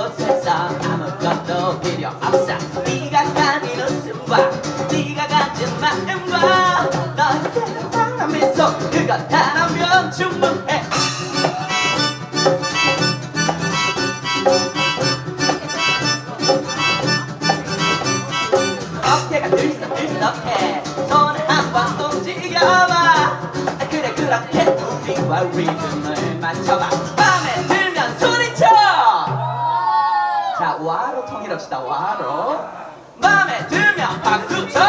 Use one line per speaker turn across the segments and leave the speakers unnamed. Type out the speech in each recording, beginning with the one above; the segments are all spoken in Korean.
이곳에서 아무것도 필요 없어. 네가 가진 웃음과 네가 가진 마음과 너에게 바란 미소 그것 하나면 충분해. 어깨가 들썩들썩해. 손을 한번 움직여봐. 그래 그렇게 우리와 리듬을 맞춰봐 와로 통일합시다 와로. 맘에 들면 박수쳐!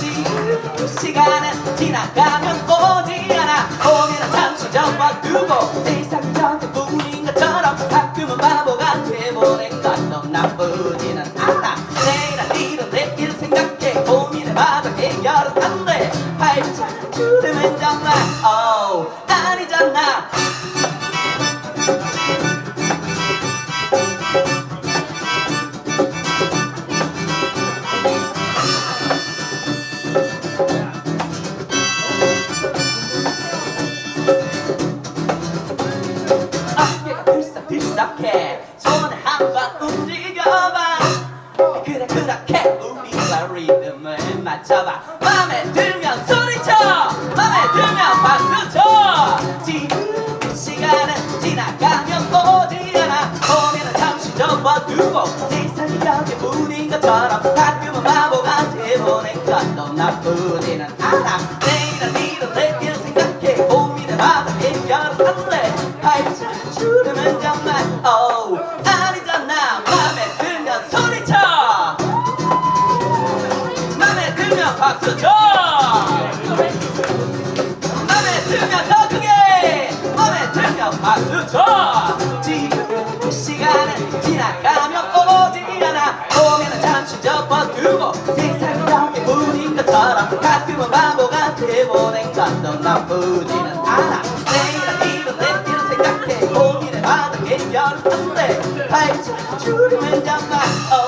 지금 시간은 지나가면 오지 않아. 오늘은 잠시 접어두고 세상이 전부뿐인 것처럼 가끔은 바보가 돼보낸 것도 나쁘지는 않아. 내일은 일은 내일 생각해. 고민해 봐도 해결은 안돼. 팔짱 주름은 정말 어 아니잖아 들썩들썩해. 손을 한번 움직여봐. 그래 그렇게 우리가 리듬을 맞춰봐. 맘에 들면 소리쳐. 맘에 들면 박수쳐. 지금 시간은 지나가면 오지 않아. 오늘은 잠시 접어두고 세상이 여기뿐인 것처럼 가끔은 바보가 돼보낸 것도 나쁘 들면 박수 쳐 맘에 들면 더 크게. 맘에 들면 박수 쳐 지금 그 시간은 지나가면 오지 않아. 오면은 잠시 접어두고 세상이 여기뿐인 것처럼 가끔은 바보가 돼보낸 것도 나쁘지는 않아. 내일은 일은 내일 생각해. 안돼 팔짱 주름은 정말 오 아니잖아